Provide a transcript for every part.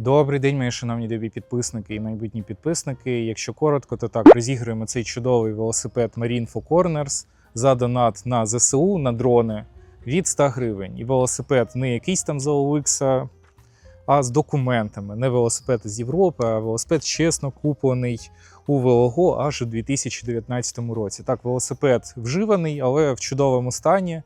Добрий день, мої шановні любі підписники і майбутні підписники. Якщо коротко, то так розігруємо цей чудовий велосипед Marine for Corners за донат на ЗСУ на дрони від 100 гривень. І велосипед не якийсь там з OLX, а з документами. Не велосипед з Європи, а велосипед чесно куплений у Велого аж у 2019 році. Так, велосипед вживаний, але в чудовому стані.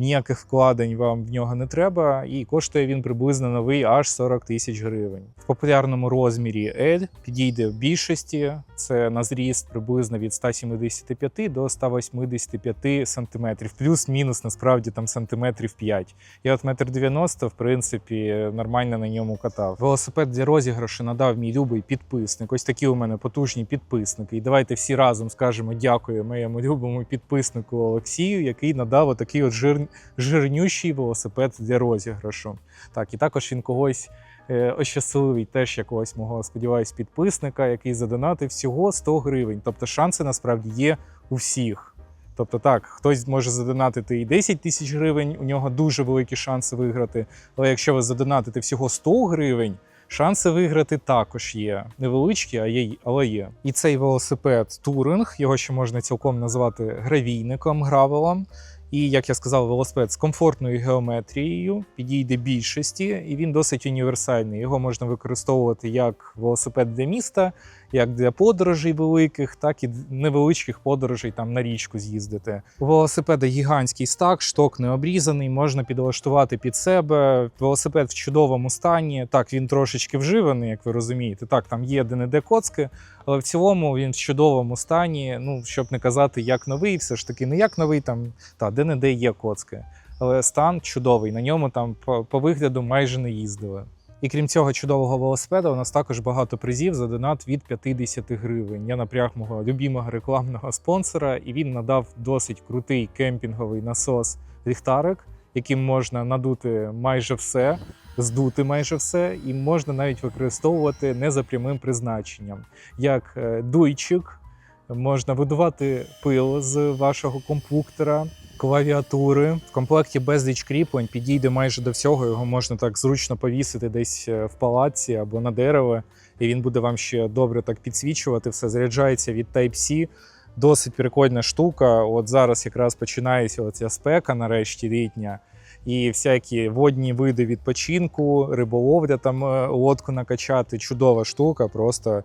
Ніяких вкладень вам в нього не треба, і коштує він приблизно новий аж 40 тисяч гривень. В популярному розмірі L підійде в більшості. Це на зріст приблизно від 175 до 185 сантиметрів, плюс-мінус насправді там сантиметрів 5. Я от метр 90, в принципі, нормально на ньому катав. Велосипед для розіграшу надав мій любий підписник. Ось такі у мене потужні підписники. І давайте всі разом скажемо дякую моєму любому підписнику Олексію, який надав отакий от жир... жирнющий велосипед для розіграшу. Так, і також він когось е, ощасливий, теж якогось мого, сподіваюсь, підписника, який задонатив всього 100 гривень. Тобто шанси насправді є у всіх. Тобто так, хтось може задонатити і 10 тисяч гривень, у нього дуже великі шанси виграти. Але якщо ви задонатите всього 100 гривень, шанси виграти також є. Невеличкі, а є, але є. І цей велосипед Туринг, його ще можна цілком назвати гравійником, гравелом. І, як я сказав, велосипед з комфортною геометрією підійде більшості, і він досить універсальний. Його можна використовувати як велосипед для міста, як для подорожей великих, так і невеличких подорожей там на річку з'їздити. У велосипеда гігантський стак, шток не обрізаний, можна підлаштувати під себе. Велосипед в чудовому стані. Так, він трошечки вживаний, як ви розумієте. Так, там є де-не-де коцки, але в цілому він в чудовому стані. Ну, щоб не казати, як новий, все ж таки не як новий, там та де-не-де є коцки. Але стан чудовий. На ньому там по, по вигляду майже не їздили. І крім цього чудового велосипеда, у нас також багато призів за донат від 50 гривень. Я напряг мого любимого рекламного спонсора, і він надав досить крутий кемпінговий насос ліхтарик, яким можна надути майже все, здути майже все, і можна навіть використовувати не за прямим призначенням, як е, дуйчик. Можна видувати пил з вашого компуктора, клавіатури. В комплекті безліч кріплень підійде майже до всього. Його можна так зручно повісити десь е, в палаці або на дерево, і він буде вам ще добре так підсвічувати. Все заряджається від Type-C. Досить прикольна штука. От зараз якраз починається оця спека, нарешті літня. І всякі водні види відпочинку, риболовля там е, лодку накачати. Чудова штука. Просто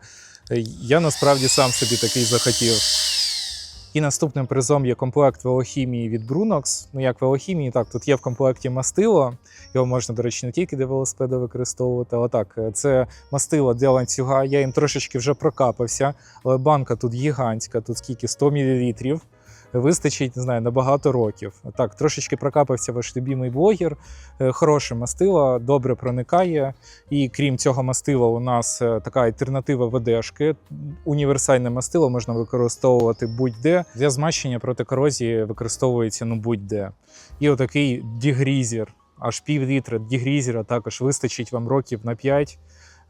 е, я насправді сам собі такий захотів. І наступним призом є комплект велохімії від Brunox. Ну як велохімії, так тут є в комплекті мастило. Його можна, до речі, не тільки для велосипеда використовувати, але так, це мастило для ланцюга. Я їм трошечки вже прокапався, але банка тут гігантська, тут скільки 100 мл. Вистачить, не знаю, на багато років. Так, трошечки прокапався ваш любимий блогер. Е, Хороше мастило, добре проникає. І крім цього мастила, у нас е, така альтернатива ВДшки. Універсальне мастило можна використовувати будь-де. Для змащення проти корозії використовується ну будь-де. І отакий дігрізер, аж пів літра дігрізера також вистачить вам років на 5.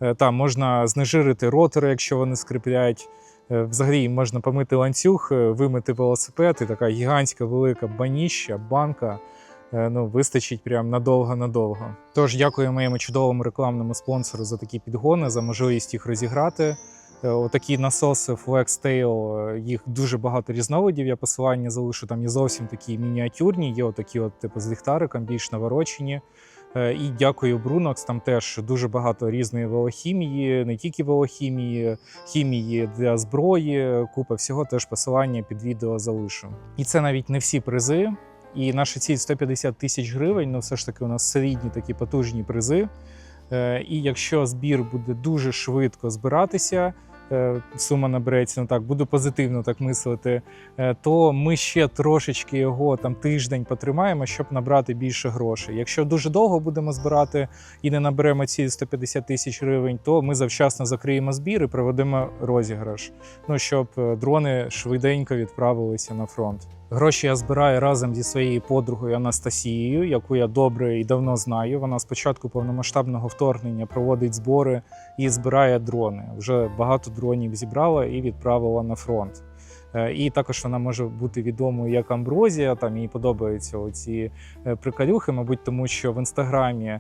Е, Там можна знежирити ротори, якщо вони скріпляють. Е, Взагалі можна помити ланцюг, е, вимити велосипед, і така гігантська велика баніща, банка. е, Ну, вистачить прям надовго-надовго. Тож дякую моєму чудовому рекламному спонсору за такі підгони, за можливість їх розіграти. Отакі насоси FlexTail, їх дуже багато різновидів. Я посилання залишу. Там є зовсім такі мініатюрні, є отакі, от, типу, з ліхтариком, більш наворочені. Е, І дякую Brunox, там теж дуже багато різної велохімії, не тільки велохімії, хімії для зброї, купа всього, теж посилання під відео залишу. І це навіть не всі призи. І наша ціль 150 тисяч гривень. Ну, все ж таки, у нас солідні такі потужні призи. Е, І якщо збір буде дуже швидко збиратися, сума набереться, ну так, буду позитивно так мислити, е, то ми ще трошечки його там тиждень потримаємо, щоб набрати більше грошей. Якщо дуже довго будемо збирати і не наберемо ці 150 тисяч гривень, то ми завчасно закриємо збір і проведемо розіграш. Ну щоб е, дрони швиденько відправилися на фронт. Гроші я збираю разом зі своєю подругою Анастасією, яку я добре і давно знаю. Вона з початку повномасштабного вторгнення проводить збори і збирає дрони. Вже багато дронів зібрала і відправила на фронт. Е, І також вона може бути відомою як Амброзія. Там їй подобаються оці е, приколюхи, мабуть, тому що в інстаграмі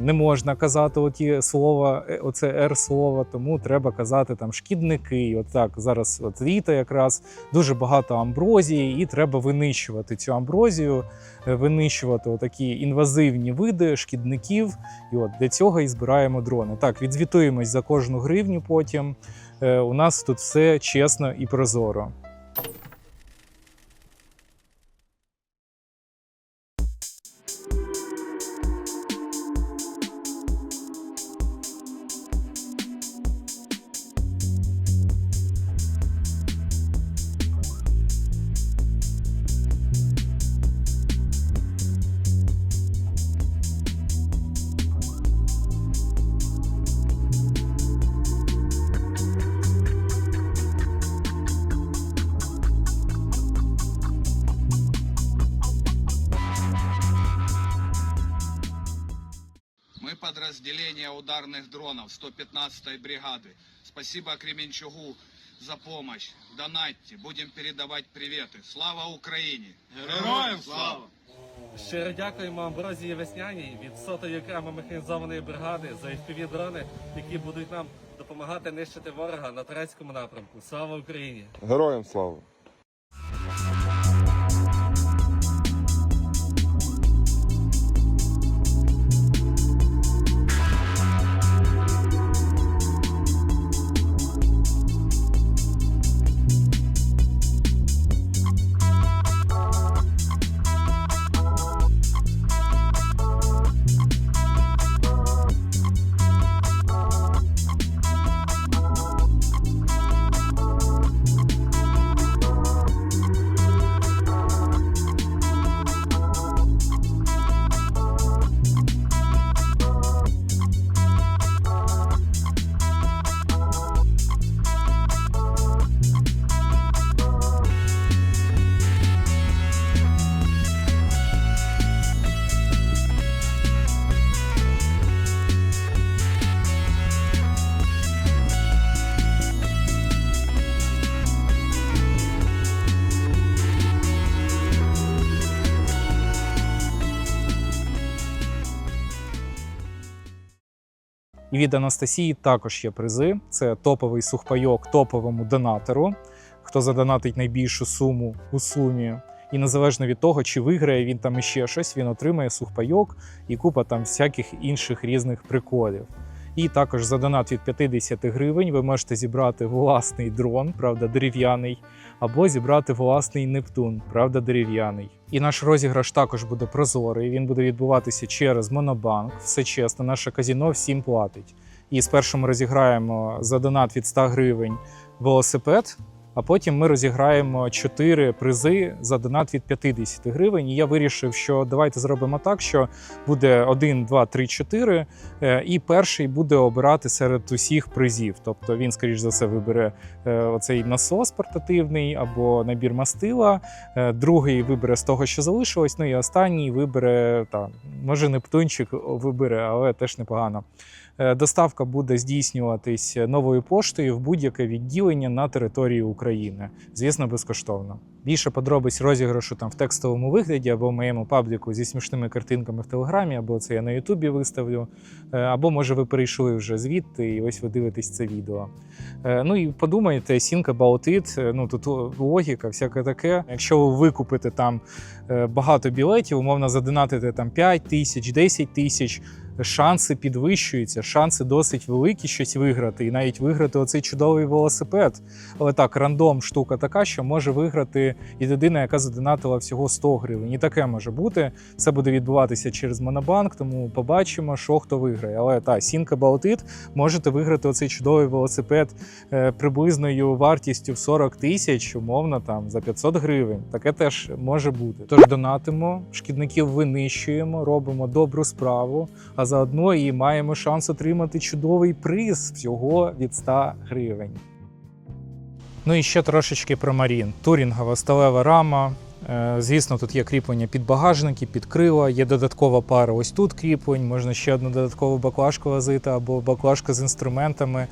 Не можна казати оті слова, е, оце R слово, тому треба казати там шкідники. От так зараз от літо якраз дуже багато амброзії, і треба винищувати цю амброзію, е, винищувати такі інвазивні види шкідників. І от для цього і збираємо дрони. Так, відзвітуємось за кожну гривню. Потім Е, у нас тут все чесно і прозоро. ударных дронов 115-й бригады. Спасибо Кременчугу за помощь. Донатьте, будем передавать приветы. Слава Украине! Героям слава! Щиро дякуємо Амброзії Весняній від сотої окремо механізованої бригади за fpv дрони, які будуть нам допомагати нищити ворога на турецькому напрямку. Слава Україні! Героям слава! Від Анастасії також є призи. Це топовий сухпайок топовому донатору, хто задонатить найбільшу суму у сумі. І незалежно від того, чи виграє він там іще щось, він отримає сухпайок і купа там всяких інших різних приколів. І також за донат від 50 гривень ви можете зібрати власний дрон, правда, дерев'яний, або зібрати власний Нептун, правда, дерев'яний. І наш розіграш також буде прозорий. Він буде відбуватися через Монобанк. Все чесно, наше казіно всім платить. І спершу ми розіграємо за донат від 100 гривень велосипед. А потім ми розіграємо 4 призи за донат від 50 гривень. І я вирішив, що давайте зробимо так, що буде 1, 2, 3, 4, е, і перший буде обирати серед усіх призів. Тобто він, скоріш за все, вибере е, оцей насос портативний або набір мастила. Е, Другий вибере з того, що залишилось. Ну і останній вибере там, може, Нептунчик вибере, але теж непогано. Е, Доставка буде здійснюватись новою поштою в будь-яке відділення на території України. Звісно, безкоштовно. Більше подробиць розіграшу там в текстовому вигляді або в моєму пабліку зі смішними картинками в Телеграмі, або це я на Ютубі виставлю. Е, Або може ви перейшли вже звідти, і ось ви дивитесь це відео. Е, Ну і подумайте, think about е, Ну тут логіка, всяке таке. Якщо ви викупите там багато білетів, умовно задонатите там 5 тисяч, 10 тисяч. Шанси підвищуються, шанси досить великі щось виграти, і навіть виграти оцей чудовий велосипед. Але так, рандом штука така, що може виграти і людина, яка задонатила всього 100 гривень. І таке може бути. Це буде відбуватися через Монобанк, тому побачимо, що хто виграє. Але та сінка Балтит можете виграти оцей чудовий велосипед е, приблизною вартістю в 40 тисяч, умовно там за 500 гривень. Таке теж може бути. Тож донатимо, шкідників винищуємо, робимо добру справу, а заодно і маємо шанс отримати чудовий приз всього від 100 гривень. Ну і ще трошечки про Марін. Турінгова сталева рама. Е, Звісно, тут є кріплення під багажники, під крила, є додаткова пара ось тут кріплень, можна ще одну додаткову баклажку возити або баклажка з інструментами.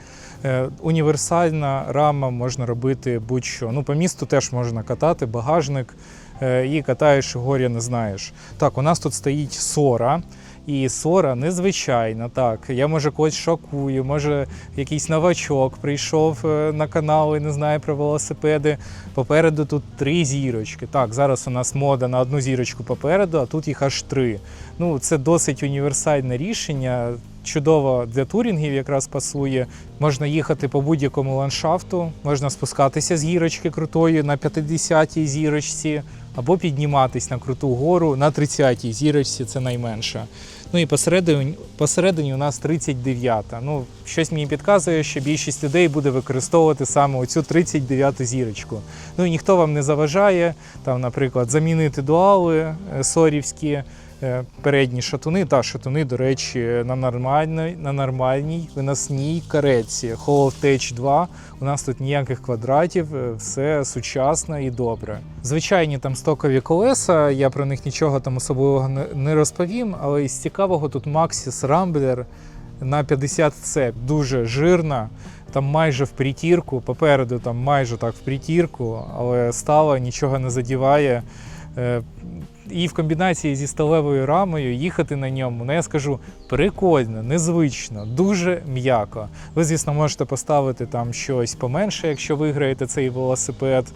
Е, Універсальна рама можна робити будь-що. Ну, по місту теж можна катати, багажник е, і катаєш, горя не знаєш. Так, у нас тут стоїть сора. І Сора незвичайна, так. Я може когось шокую, може якийсь новачок прийшов е, на канал і не знає про велосипеди. Попереду тут три зірочки. Так, зараз у нас мода на одну зірочку попереду, а тут їх аж три. Ну, це досить універсальне рішення. Чудово для турінгів якраз пасує. Можна їхати по будь-якому ландшафту, можна спускатися з гірочки крутої на 50-й зірочці, або підніматись на круту гору на 30-й зірочці, це найменша. Ну і посередині, посередині у нас 39-та. Ну, щось мені підказує, що більшість людей буде використовувати саме оцю 39-ту зірочку. Ну і ніхто вам не заважає, там, наприклад, замінити дуали е, сорівські. Е, Передні шатуни, та шатуни, до речі, на нормальній, на нормальній виносній. Hollow Tech 2. У нас тут ніяких квадратів, е, все сучасно і добре. Звичайні там стокові колеса, я про них нічого там особливого не- розповім, але із цікавого тут Maxis Rambler на 50C дуже жирна. Там майже в притірку, попереду там майже так в притірку, але стала нічого не задіває. Е, І в комбінації зі сталевою рамою їхати на ньому, ну я скажу, прикольно, незвично, дуже м'яко. Ви, звісно, можете поставити там щось поменше, якщо виграєте цей велосипед,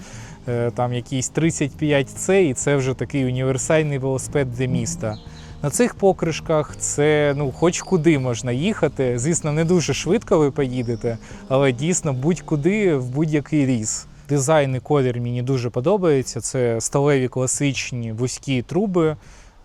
е, там якийсь 35C, і це вже такий універсальний велосипед для міста. На цих покришках це ну, хоч куди можна їхати. Звісно, не дуже швидко ви поїдете, але дійсно будь-куди в будь-який ліс. Дизайн і колір мені дуже подобається. Це сталеві класичні вузькі труби,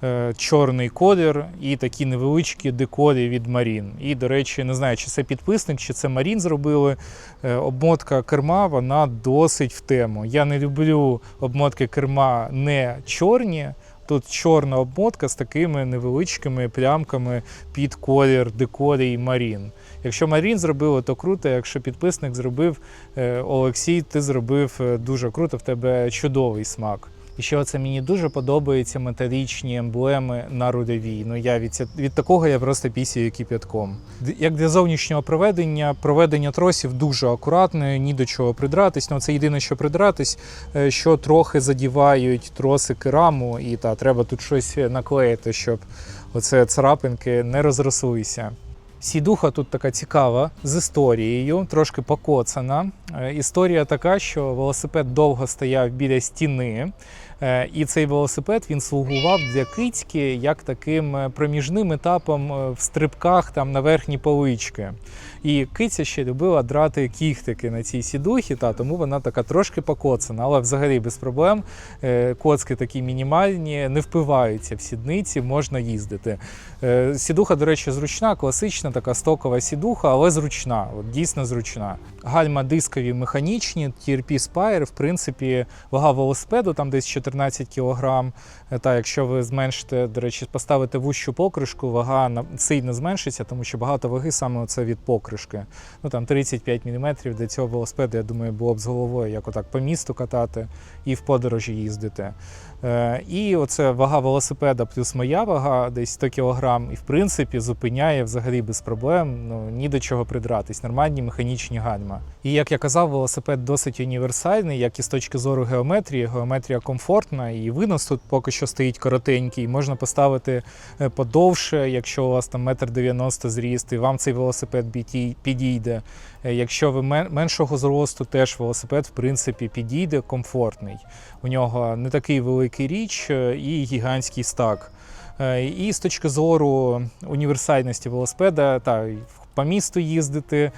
е, чорний колір і такі невеличкі декори від Марін. І, до речі, не знаю, чи це підписник, чи це Марін зробили. Е, Обмотка керма вона досить в тему. Я не люблю обмотки керма не чорні. Тут чорна обмотка з такими невеличкими плямками під колір декорій Марін. Якщо Марін зробили, то круто. Якщо підписник зробив, е, Олексій, ти зробив е, дуже круто, в тебе чудовий смак. І ще оце мені дуже подобаються металічні емблеми на рульовій. Ну я від, від такого я просто пісію кип'ятком. Як для зовнішнього проведення, проведення тросів дуже акуратне, ні до чого придратись. Ну це єдине, що придратись, е, що трохи задівають тросики раму, і та треба тут щось наклеїти, щоб оце царапинки не розрослися. Сідуха тут така цікава з історією, трошки покоцана. Е, Історія така, що велосипед довго стояв біля стіни, і цей велосипед він слугував для кицьки як таким е, проміжним етапом е, в стрибках там на верхні полички. І киця ще любила драти кіхтики на цій сідухі, та тому вона така трошки покоцана, але взагалі без проблем. Е, Коцки такі мінімальні, не впиваються в сідниці, можна їздити. Е, Сідуха, до речі, зручна, класична, така стокова сідуха, але зручна, от дійсно зручна. Гальма дискові механічні, TRP Spire, в принципі, вага велосипеду там десь 14 кг. Та якщо ви зменшите, до речі, поставите вущу покришку, вага сильно зменшиться, тому що багато ваги саме це від покришки. Ну там 35 мм для цього велосипеду, я думаю, було б з головою, як отак по місту катати і в подорожі їздити. Е, І оце вага велосипеда плюс моя вага, десь 100 кг, і в принципі зупиняє взагалі без проблем. Ну ні до чого придратись. Нормальні механічні гальма. І як я казав, велосипед досить універсальний, як і з точки зору геометрії. Геометрія комфортна, і винос тут поки що стоїть коротенький. Можна поставити е, подовше, якщо у вас там метр дев'яносто зріст, і вам цей велосипед підійде. Е, Якщо ви меншого зросту, теж велосипед в принципі підійде комфортний. У нього не такий великий річ е, і гігантський стак. І з точки зору універсальності велосипеда, та по місту їздити,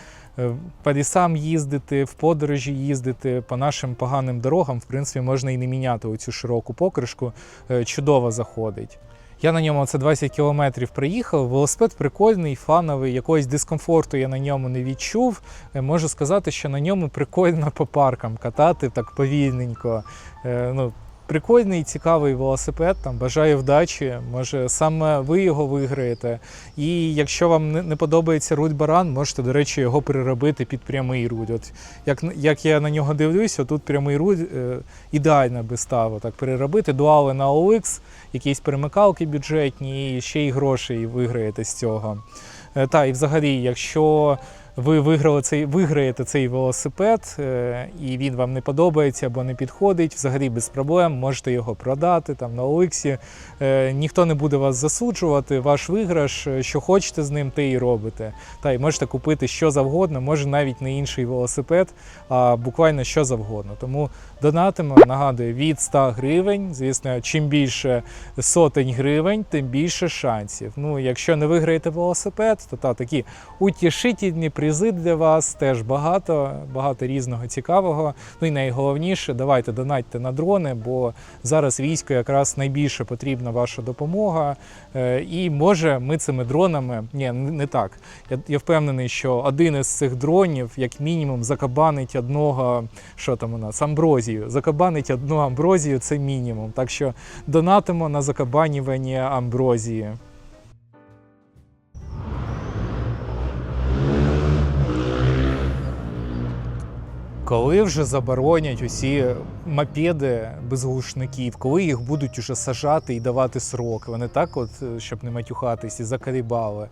по лісам їздити, в подорожі їздити, по нашим поганим дорогам, в принципі, можна і не міняти оцю широку покришку, е, чудово заходить. Я на ньому це 20 кілометрів приїхав. Велосипед прикольний, фановий, якогось дискомфорту я на ньому не відчув. Е, Можу сказати, що на ньому прикольно по паркам катати так повільненько. Е, Ну, прикольний, цікавий велосипед. Там бажаю вдачі. Може, саме ви його виграєте. І якщо вам не, подобається руль баран, можете, до речі, його переробити під прямий руль. От як, як я на нього дивлюсь, тут прямий руль е, ідеально би став так переробити. Дуали на OLX, якісь перемикалки бюджетні, і ще й грошей виграєте з цього. Е, Та, і взагалі, якщо ви виграли цей, виграєте цей велосипед, е, і він вам не подобається або не підходить, взагалі без проблем можете його продати там на Оликсі. Е, Ніхто не буде вас засуджувати. Ваш виграш, е, що хочете з ним, те і робите. Та й можете купити що завгодно, може навіть не інший велосипед, а буквально що завгодно. Тому донатимо, нагадую, від 100 гривень. Звісно, чим більше сотень гривень, тим більше шансів. Ну, якщо не виграєте велосипед, то та такі утішительні призи для вас теж багато, багато різного цікавого. Ну і найголовніше, давайте донатьте на дрони, бо зараз війську якраз найбільше потрібна ваша допомога. Е, І може ми цими дронами, ні, не так. Я, я впевнений, що один із цих дронів, як мінімум, закабанить одного, що там у нас, амброзію. Закабанить одну амброзію це мінімум. Так що донатимо на закабанювання амброзії. Коли вже заборонять усі мопеди без глушників, коли їх будуть уже сажати і давати сроки, вони так, от, е, щоб не матюхатись, і закарібали.